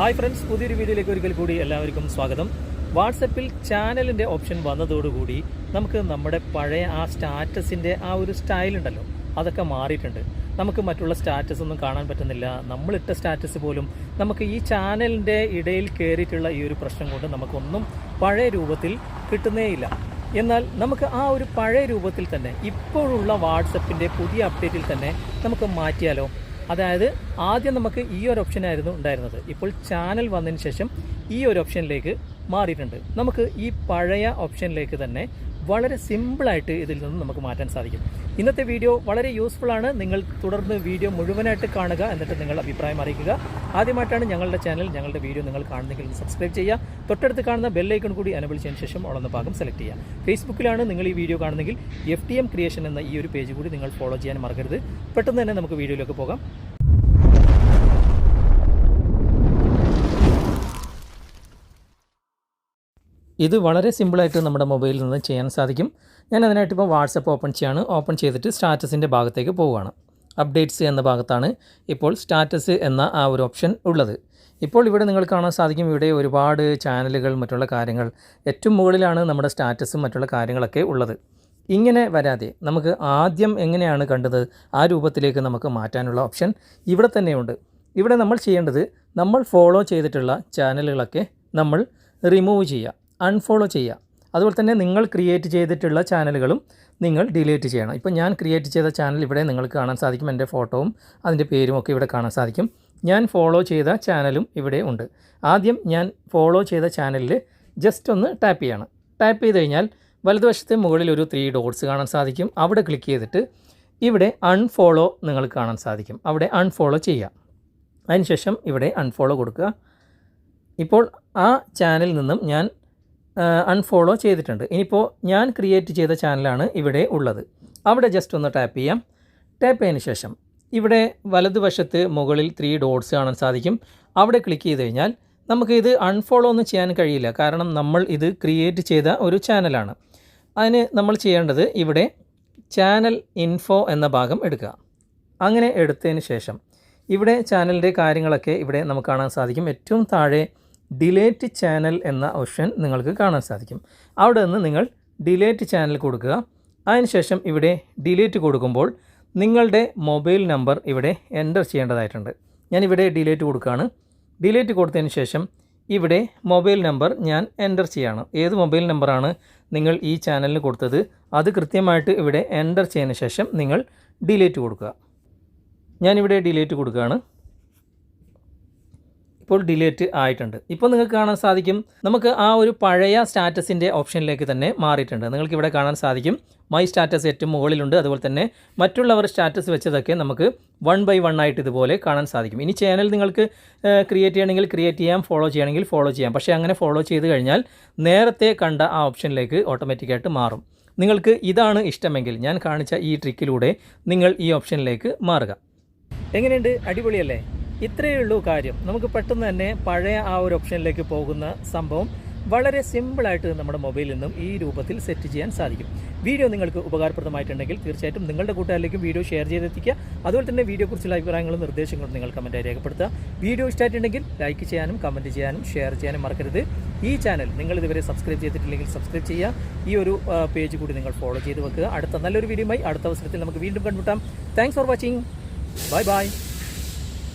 Hi friends പുതിയൊരു വീഡിയോയിലേക്ക് ഒരിക്കൽ കൂടി എല്ലാവർക്കും സ്വാഗതം. വാട്സപ്പിൽ ചാനലിന്റെ ഓപ്ഷൻ വന്നതോടുകൂടി നമുക്ക് നമ്മുടെ പഴയ ആ സ്റ്റാറ്റസിന്റെ ആ ഒരു സ്റ്റൈൽ ഉണ്ടല്ലോ അതൊക്കെ മാറിയിട്ടുണ്ട്. നമുക്ക് മറ്റുള്ള സ്റ്റാറ്റസ് ഒന്നും കാണാൻ പറ്റുന്നില്ല. നമ്മളിട്ട സ്റ്റാറ്റസ് പോലും നമുക്ക് ഈ ചാനലിന്റെ ഇടയിൽ കയറിയിട്ടുള്ള ഈ ഒരു പ്രശ്നം കൊണ്ട് നമുക്കൊന്നും പഴയ രൂപത്തിൽ കിട്ടുന്നേയില്ല. എന്നാൽ നമുക്ക് ആ ഒരു പഴയ രൂപത്തിൽ തന്നെ ഇപ്പോഴുള്ള വാട്സപ്പിന്റെ പുതിയ അപ്ഡേറ്റിൽ തന്നെ നമുക്ക് മാറ്റിയാലോ? അതായത് ആദ്യം നമുക്ക് ഈ ഒരു ഓപ്ഷൻ ആയിരുന്നു ഉണ്ടായിരുന്നത്. ഇപ്പോൾ ചാനൽ വന്നതിന് ശേഷം ഈ ഒരു ഓപ്ഷനിലേക്ക് മാറിയിട്ടുണ്ട്. നമുക്ക് ഈ പഴയ ഓപ്ഷനിലേക്ക് തന്നെ വളരെ സിമ്പിളായിട്ട് ഇതിൽ നിന്ന് നമുക്ക് മാറ്റാൻ സാധിക്കും. ഇന്നത്തെ വീഡിയോ വളരെ യൂസ്ഫുൾ ആണ്. നിങ്ങൾ തുടർന്ന് വീഡിയോ മുഴുവനായിട്ട് കാണുക എന്നിട്ട് നിങ്ങളുടെ അഭിപ്രായം അറിയിക്കുക. ആദ്യമായിട്ടാണ് ഞങ്ങളുടെ ചാനൽ ഞങ്ങളുടെ വീഡിയോ നിങ്ങൾ കാണുന്നെങ്കിൽ സബ്സ്ക്രൈബ് ചെയ്യുക. തൊട്ടടുത്ത് കാണുന്ന ബെല്ലൈക്കൺ കൂടി അനബിൾ ചെയ്തതിന് ശേഷം ഉളന്ന ഭാഗം സെലക്ട് ചെയ്യുക. ഫേസ്ബുക്കിലാണ് നിങ്ങൾ ഈ വീഡിയോ കാണുന്നെങ്കിൽ എഫ് ക്രിയേഷൻ എന്ന ഈ ഒരു പേജ് കൂടി നിങ്ങൾ ഫോളോ ചെയ്യാൻ മറക്കരുത്. പെട്ടെന്ന് തന്നെ നമുക്ക് വീഡിയോയിലേക്ക് പോകാം. ഇത് വളരെ സിമ്പിളായിട്ട് നമ്മുടെ മൊബൈലിൽ നിന്ന് ചെയ്യാൻ സാധിക്കും. ഞാൻ അതിനായിട്ട് ഇപ്പോൾ വാട്സപ്പ് ഓപ്പൺ ചെയ്യാണ്. ഓപ്പൺ ചെയ്തിട്ട് സ്റ്റാറ്റസിന്റെ ഭാഗത്തേക്ക് പോവുകയാണ്. അപ്ഡേറ്റ്സ് എന്ന ഭാഗത്താണ് ഇപ്പോൾ സ്റ്റാറ്റസ് എന്ന ആ ഒരു ഓപ്ഷൻ ഉള്ളത്. ഇപ്പോൾ ഇവിടെ നിങ്ങൾ കാണാൻ സാധിക്കും ഇവിടെ ഒരുപാട് ചാനലുകൾ മറ്റുള്ള കാര്യങ്ങൾ. ഏറ്റവും മുകളിലാണ് നമ്മുടെ സ്റ്റാറ്റസും മറ്റുള്ള കാര്യങ്ങളൊക്കെ ഉള്ളത്. ഇങ്ങനെ വരാതെ നമുക്ക് ആദ്യം എങ്ങനെയാണ് കണ്ടത്? ആ രൂപത്തിലേക്ക് നമുക്ക് മാറ്റാനുള്ള ഓപ്ഷൻ ഇവിടെ തന്നെയുണ്ട്. ഇവിടെ നമ്മൾ ചെയ്യേണ്ടത് നമ്മൾ ഫോളോ ചെയ്തിട്ടുള്ള ചാനലുകളൊക്കെ നമ്മൾ റിമൂവ് ചെയ്യുക. അൺഫോളോ ചെയ്യുക. അതുപോലെ തന്നെ നിങ്ങൾ ക്രിയേറ്റ് ചെയ്തിട്ടുള്ള ചാനലുകളും നിങ്ങൾ ഡിലീറ്റ് ചെയ്യണം. ഇപ്പോൾ ഞാൻ ക്രിയേറ്റ് ചെയ്ത ചാനൽ ഇവിടെ നിങ്ങൾക്ക് കാണാൻ സാധിക്കും. എന്റെ ഫോട്ടോവും അതിന്റെ പേരും ഒക്കെ ഇവിടെ കാണാൻ സാധിക്കും. ഞാൻ ഫോളോ ചെയ്ത ചാനലും ഇവിടെ ഉണ്ട്. ആദ്യം ഞാൻ ഫോളോ ചെയ്ത ചാനലിൽ ജസ്റ്റ് ഒന്ന് ടാപ്പ് ചെയ്യണം. ടാപ്പ് ചെയ്ത് കഴിഞ്ഞാൽ വലതുവശത്തെ മുകളിൽ ഒരു ത്രീ ഡോട്ട്സ് കാണാൻ സാധിക്കും. അവിടെ ക്ലിക്ക് ചെയ്തിട്ട് ഇവിടെ അൺഫോളോ നിങ്ങൾക്ക് കാണാൻ സാധിക്കും. അവിടെ അൺഫോളോ ചെയ്യുക. അതിനുശേഷം ഇവിടെ അൺഫോളോ കൊടുക്കുക. ഇപ്പോൾ ആ ചാനലിൽ നിന്നും ഞാൻ അൺഫോളോ ചെയ്തിട്ടുണ്ട്. ഇനിയിപ്പോൾ ഞാൻ ക്രിയേറ്റ് ചെയ്ത ചാനലാണ് ഇവിടെ ഉള്ളത്. അവിടെ ജസ്റ്റ് ഒന്ന് ടാപ്പ് ചെയ്യാം. ടാപ്പ് ചെയ്തതിന് ശേഷം ഇവിടെ വലതുവശത്ത് മുകളിൽ ത്രീ ഡോട്ട്സ് കാണാൻ സാധിക്കും. അവിടെ ക്ലിക്ക് ചെയ്ത് കഴിഞ്ഞാൽ നമുക്ക് ഇത് അൺഫോളോ ഒന്നും ചെയ്യാൻ കഴിയില്ല. കാരണം നമ്മൾ ഇത് ക്രിയേറ്റ് ചെയ്ത ഒരു ചാനലാണ് അതിന് നമ്മൾ ചെയ്യേണ്ടത് ഇവിടെ ചാനൽ ഇൻഫോ എന്ന ഭാഗം എടുക്കുക. അങ്ങനെ എടുത്തതിന് ശേഷം ഇവിടെ ചാനലിന്റെ കാര്യങ്ങളൊക്കെ ഇവിടെ നമുക്ക് കാണാൻ സാധിക്കും. ഏറ്റവും താഴെ ഡിലേറ്റ് ചാനൽ എന്ന ഓപ്ഷൻ നിങ്ങൾക്ക് കാണാൻ സാധിക്കും. അവിടെ നിന്ന് നിങ്ങൾ ഡിലേറ്റ് ചാനൽ കൊടുക്കുക. അതിനുശേഷം ഇവിടെ ഡിലേറ്റ് കൊടുക്കുമ്പോൾ നിങ്ങളുടെ മൊബൈൽ നമ്പർ ഇവിടെ എന്റർ ചെയ്യേണ്ടതായിട്ടുണ്ട്. ഞാനിവിടെ ഡിലേറ്റ് കൊടുക്കുകയാണ്. ഡിലേറ്റ് കൊടുത്തതിന് ശേഷം ഇവിടെ മൊബൈൽ നമ്പർ ഞാൻ എന്റർ ചെയ്യാണ്. ഏത് മൊബൈൽ നമ്പറാണ് നിങ്ങൾ ഈ ചാനലിന് കൊടുത്തത്? അത് കൃത്യമായിട്ട് ഇവിടെ എന്റർ ചെയ്യുന്ന ശേഷം നിങ്ങൾ ഡിലേറ്റ് കൊടുക്കുക. ഞാനിവിടെ ഡിലേറ്റ് കൊടുക്കുകയാണ്. ഇപ്പോൾ ഡിലീറ്റ് ആയിട്ടുണ്ട്. ഇപ്പോൾ നിങ്ങൾക്ക് കാണാൻ സാധിക്കും നമുക്ക് ആ ഒരു പഴയ സ്റ്റാറ്റസിന്റെ ഓപ്ഷനിലേക്ക് തന്നെ മാറിയിട്ടുണ്ട്. നിങ്ങൾക്ക് ഇവിടെ കാണാൻ സാധിക്കും മൈ സ്റ്റാറ്റസ് ഏറ്റവും മുകളിലുണ്ട്. അതുപോലെ തന്നെ മറ്റുള്ളവർ സ്റ്റാറ്റസ് വെച്ചതൊക്കെ നമുക്ക് വൺ ബൈ വൺ ആയിട്ട് ഇതുപോലെ കാണാൻ സാധിക്കും. ഇനി ചാനൽ നിങ്ങൾക്ക് ക്രിയേറ്റ് ചെയ്യണമെങ്കിൽ ക്രിയേറ്റ് ചെയ്യാം ഫോളോ ചെയ്യണമെങ്കിൽ ഫോളോ ചെയ്യാം. പക്ഷേ അങ്ങനെ ഫോളോ ചെയ്ത് കഴിഞ്ഞാൽ നേരത്തെ കണ്ട ആ ഓപ്ഷനിലേക്ക് ഓട്ടോമാറ്റിക്കായിട്ട് മാറും. നിങ്ങൾക്ക് ഇതാണ് ഇഷ്ടമെങ്കിൽ ഞാൻ കാണിച്ച ഈ ട്രിക്കിലൂടെ നിങ്ങൾ ഈ ഓപ്ഷനിലേക്ക് മാറുക. എങ്ങനെയുണ്ട്? അടിപൊളിയല്ലേ? ഇത്രയേ ഉള്ളൂ കാര്യം. നമുക്ക് പെട്ടെന്ന് തന്നെ പഴയ ആ ഒരു ഓപ്ഷനിലേക്ക് പോകുന്ന സംഭവം വളരെ സിമ്പിളായിട്ട് നമ്മുടെ മൊബൈലിൽ നിന്നും ഈ രൂപത്തിൽ സെറ്റ് ചെയ്യാൻ സാധിക്കും. വീഡിയോ നിങ്ങൾക്ക് ഉപകാരപ്രദമായിട്ടുണ്ടെങ്കിൽ തീർച്ചയായിട്ടും നിങ്ങളുടെ കൂട്ടുകാരിലേക്കും വീഡിയോ ഷെയർ ചെയ്തെത്തിക്കുക. അതുപോലെ തന്നെ വീഡിയോയെക്കുറിച്ചുള്ള അഭിപ്രായങ്ങളും നിർദ്ദേശങ്ങളും നിങ്ങൾ കമന്റായി രേഖപ്പെടുത്തുക. വീഡിയോ ഇഷ്ടമായിട്ടുണ്ടെങ്കിൽ ലൈക്ക് ചെയ്യാനും കമന്റ് ചെയ്യാനും ഷെയർ ചെയ്യാനും മറക്കരുത്. ഈ ചാനൽ നിങ്ങൾ ഇതുവരെ സബ്സ്ക്രൈബ് ചെയ്തിട്ടില്ലെങ്കിൽ സബ്സ്ക്രൈബ് ചെയ്യുക. ഈ ഒരു പേജ് കൂടി നിങ്ങൾ ഫോളോ ചെയ്ത് വെക്കുക. അടുത്ത നല്ലൊരു വീഡിയോയുമായി അടുത്ത അവസരത്തിൽ നമുക്ക് വീണ്ടും കണ്ടുമുട്ടാം. Thanks for watching bye bye